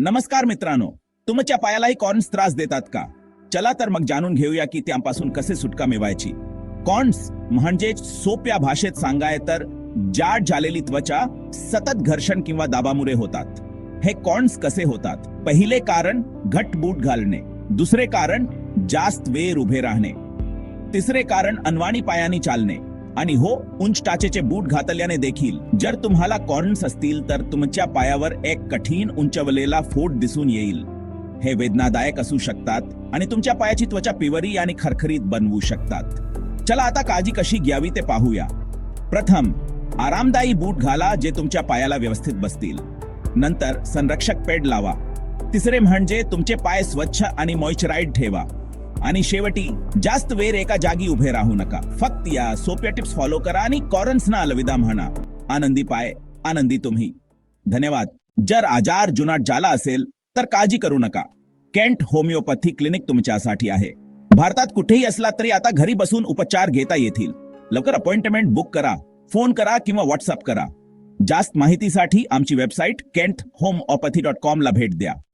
नमस्कार मित्रांनो तुमच्या पायालाही कॉर्न्स त्रास देतात का? चला तर मग जाणून घेऊया की त्यापासून कसे सुटका मिळवायची. कॉर्न्स म्हणजे सोप्या भाषेत सांगाय तर जाड झालेली त्वचा सतत घर्षण किंवा दाबामुळे होतात. हे कॉर्न्स कसे होतात? पहिले कारण घट बूट घालणे. दुसरे कारण जास्त वेळ उभे राहणे. तिसरे कारण अनवाणी पायाने चालणे. आणि हो उंच टाचेचे बूट घातल्याने देखील. जर तुम्हाला कॉर्न्स असतील तर तुमच्या पायावर एक कठीण उंचवलेला फोट दिसून येईल. हे वेदनादायक असू शकतात आणि तुमच्या पायाची त्वचा पिवरी आणि खरखरीत बनवू शकतात. चला आता काळजी कशी घ्यावी ते पाहूया. प्रथम आरामदायी बूट घाला जे तुमच्या पायाला व्यवस्थित बसतील. नंतर संरक्षक पेड लावा. तिसरे म्हणजे तुमचे पाय स्वच्छ आणि मॉइश्चराईड ठेवा. आणि शेवटी जास्त वेळ एका जागी उभे राहू नका. फक्त या सोप्या टिप्स फॉलो करा आणि कॉरन्सना अलविदा म्हणा. आनंदी पाय आनंदी तुम्ही. धन्यवाद. जर आजार जुनाट झाला असेल तर काळजी करू नका. केंट होमिओपॅथी क्लिनिक तुमच्यासाठी आहे. भारतात कुठेही असला तरी आता घरी बसून उपचार घेता येतील. लवकर अपॉइंटमेंट बुक करा फोन करा किंवा व्हॉट्सअप करा. जास्त माहितीसाठी आमची website Kent homeopathy dot com ला भेट द्या.